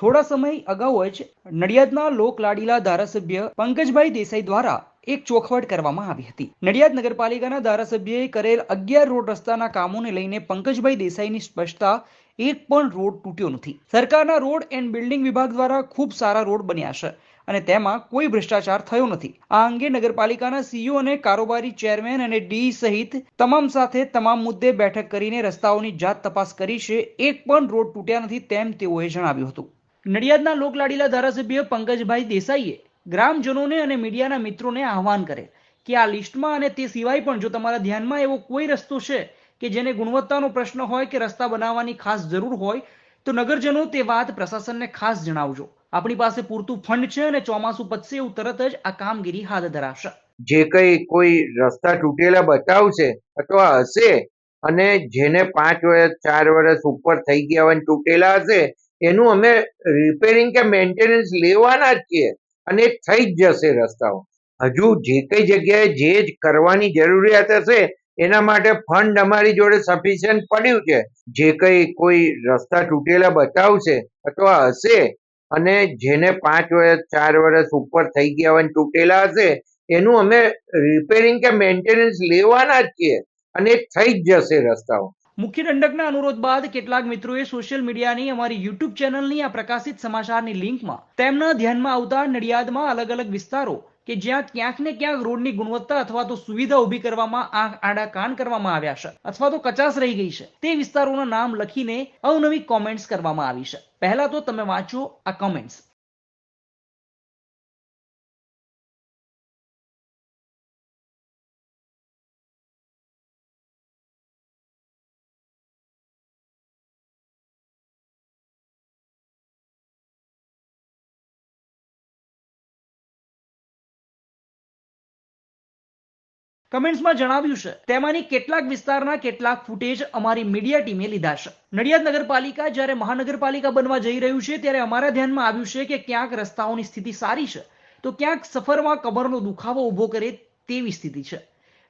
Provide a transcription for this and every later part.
થોડા સમય અગાઉ જ નડિયાદના લોકલાડીલા ધારાસભ્ય પંકજભાઈ દેસાઈ દ્વારા એક ચોખવટ કરવામાં આવી હતી. નડિયાદ નગરપાલિકાના ધારાસભ્યએ કરેલ અગિયાર રોડ રસ્તાના કામોને લઈને પંકજભાઈ દેસાઈની સ્પષ્ટતા એક પણ રોડ તૂટ્યો નથી. સરકારના રોડ એન્ડ બિલ્ડિંગ વિભાગ દ્વારા ખૂબ સારા રોડ બન્યા છે અને તેમાં કોઈ ભ્રષ્ટાચાર થયો નથી. આ અંગે નગરપાલિકાના સીઈઓ અને કારોબારી ચેરમેન અને ડી સહિત તમામ સાથે તમામ મુદ્દે બેઠક કરીને રસ્તાઓની જાત તપાસ કરી છે. એક પણ રોડ તૂટ્યા નથી તેમ તેઓએ જણાવ્યું હતું. નડિયાદના લોકલાડીલા ધારાસભ્ય પંકજભાઈ દેસાઈએ ગ્રામજનોને અને મીડિયાના મિત્રોને આહવાન કરે કે આ લિસ્ટમાં અને તે સિવાય પણ જો તમારા ધ્યાનમાં એવો કોઈ રસ્તો છે કે જેને ગુણવત્તાનો પ્રશ્ન હોય કે રસ્તા બનાવવાની ખાસ જરૂર હોય, તો નગરજનો તે વાત પ્રશાસનને ખાસ જણાવજો. આપણી પાસે પૂરતું ફંડ છે અને ચોમાસું પતશે એવું તરત જ આ કામગીરી હાથ ધરાશે. જે કઈ કોઈ રસ્તા તૂટેલા બતાવશે અથવા હશે અને જેને પાંચ વર્ષ ચાર વર્ષ ઉપર થઈ ગયા હોય તૂટેલા હશે એનું અમે રિપેરિંગ કે મેન્ટેનન્સ લેવાના જ છીએ અને થઈ જ જશે રસ્તાઓ. હજુ જે કઈ જગ્યાએ જે જ કરવાની જરૂરિયાત હશે, એના માટે ફંડ અમારી જોડે સફિશિયન્ટ પડ્યું છે. જે કઈ કોઈ રસ્તા તૂટેલા બતાવશે અથવા હશે અને જેને પાંચ વર્ષ ચાર વર્ષ ઉપર થઈ ગયા હોય તૂટેલા હશે, એનું અમે રિપેરિંગ કે મેન્ટેનન્સ લેવાના જ છીએ અને થઈ જ જશે રસ્તાઓ. મુખ્ય દંડકના અનુરોધ બાદ કેટલાક મિત્રોએ સોશિયલ મીડિયાની અમારી યુટ્યુબ ચેનલની આ પ્રકાશિત સમાચારની લિંકમાં તેમના ધ્યાનમાં આવતા નડિયાદમાં અલગ અલગ વિસ્તારો કે જ્યાં ક્યાંક ને ક્યાંક રોડની ગુણવત્તા અથવા તો સુવિધા ઊભી કરવામાં આંખ આડા કાન કરવામાં આવ્યા છે અથવા તો કચાસ રહી ગઈ છે. તે વિસ્તારોના નામ લખીને અવનવી કોમેન્ટ્સ કરવામાં આવી છે. પહેલા તો તમે વાંચો આ કોમેન્ટ્સ કમેન્ટ્સમાં જણાવ્યું છે, તેમાંની કેટલાક વિસ્તારના કેટલાક ફૂટેજ અમારી મીડિયા ટીમે લીધા છે. નડિયાદ નગરપાલિકા જ્યારે મહાનગરપાલિકા બનવા જઈ રહ્યું છે, ત્યારે અમારા ધ્યાનમાં આવ્યું છે કે ક્યાંક રસ્તાઓની સ્થિતિ સારી છે. તો ક્યાંક સફરમાં કમરનો દુખાવો ઊભો કરે તેવી સ્થિતિ છે.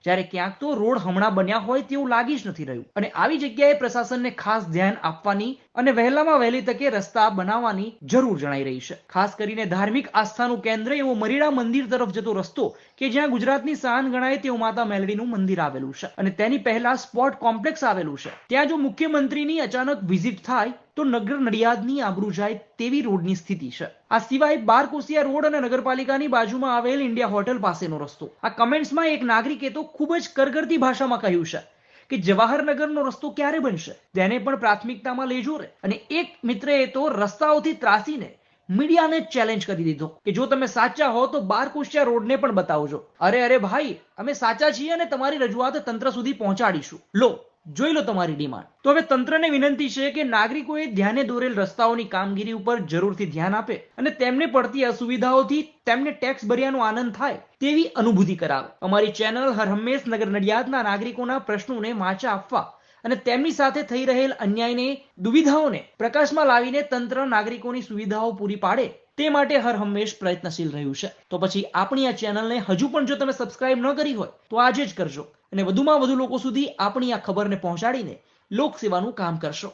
જ્યારે ક્યાંક તો રોડ હમણાં બન્યા હોય તેવું લાગી જ નથી રહ્યું. અને આવી જગ્યાએ પ્રશાસનને ખાસ ધ્યાન આપવાની અને વહેલામાં વહેલી તકે રસ્તા બનાવવાની જરૂર જણાઈ રહી છે. ખાસ કરીને ધાર્મિક આસ્થાનું કેન્દ્ર એવો મરીડા મંદિર તરફ જતો રસ્તો કે જ્યાં ગુજરાતની શાન ગણાય તેવું માતા મેલડીનું મંદિર આવેલું છે. અને તેની પહેલા સ્પોર્ટ કોમ્પ્લેક્સ આવેલું છે. ત્યાં જો મુખ્યમંત્રીની અચાનક વિઝિટ થાય, તો નગર નડિયાદની આબરૂ જાય તેવી રોડની સ્થિતિ છે. આ સિવાય બારકોસિયા રોડ અને નગરપાલિકાની બાજુમાં આવેલ ઇન્ડિયા હોટલ પાસેનો રસ્તો. આ કમેન્ટ્સમાં એક નાગરિકે તો ખૂબ જ કરગરતી ભાષામાં કહ્યું છે. કે જવાહરનગરનો રસ્તો ક્યારે બનશે? તેને પણ પ્રાથમિકતામાં લેજો રે. અને એક મિત્રએ તો રસ્તાઓથી ત્રાસીને મીડિયાને ચેલેન્જ કરી દીધો. કે જો તમે સાચા હો તો બારકોસિયા રોડને પણ બતાવજો. અરે અરે ભાઈ, અમે સાચા છીએ અને તમારી રજૂઆત તંત્ર સુધી પહોંચાડીશું. લો જોઈ લો તમારી ડિમાન્ડ. તો હવે તંત્રને વિનંતી છે કે નાગરિકોએ ધ્યાને દોરેલ રસ્તાઓની કામગીરી ઉપર જરૂરથી ધ્યાન આપે અને તેમને પડતી અસુવિધાઓથી તેમને ટેક્સ ભર્યાનો આનંદ થાય તેવી અનુભૂતિ કરાવે. અમારી ચેનલ હર હંમેશ નગર નડિયાદના નાગરિકોના પ્રશ્નોને માચા આપવા અને તેમની સાથે થઈ રહેલ અન્યાયને, દુવિધાઓને પ્રકાશમાં લાવીને તંત્ર નાગરિકોની સુવિધાઓ પૂરી પાડે તે માટે હર હંમેશ પ્રયત્નશીલ રહ્યું છે. તો પછી આપણી આ ચેનલને હજુ પણ જો તમે સબસ્ક્રાઇબ ન કરી હોય તો આજે જ કરજો. અને વધુમાં વધુ લોકો સુધી આપણી આ ખબરને પહોંચાડીને લોકસેવાનું કામ કરશો.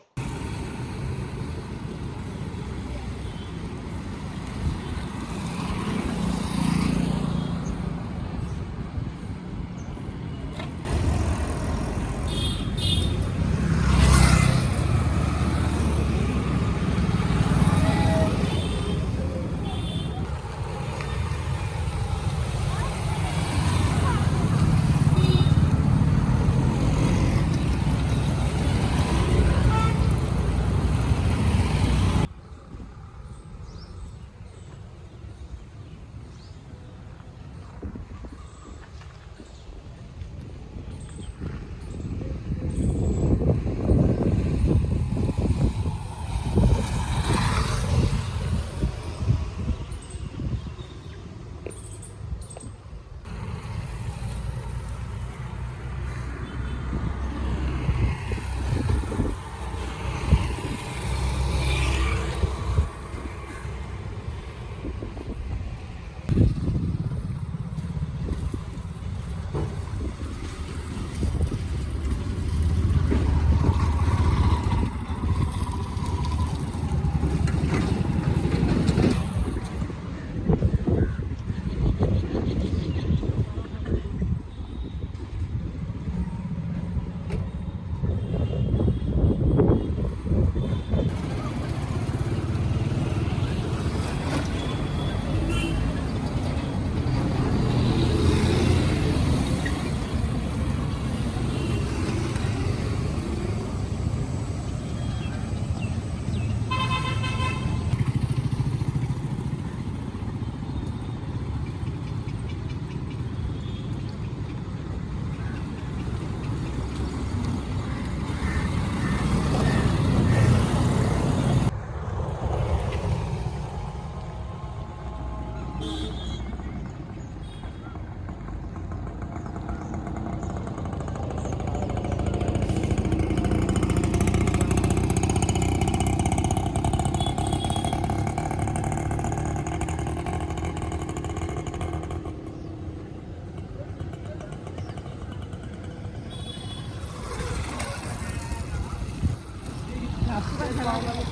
Thank you.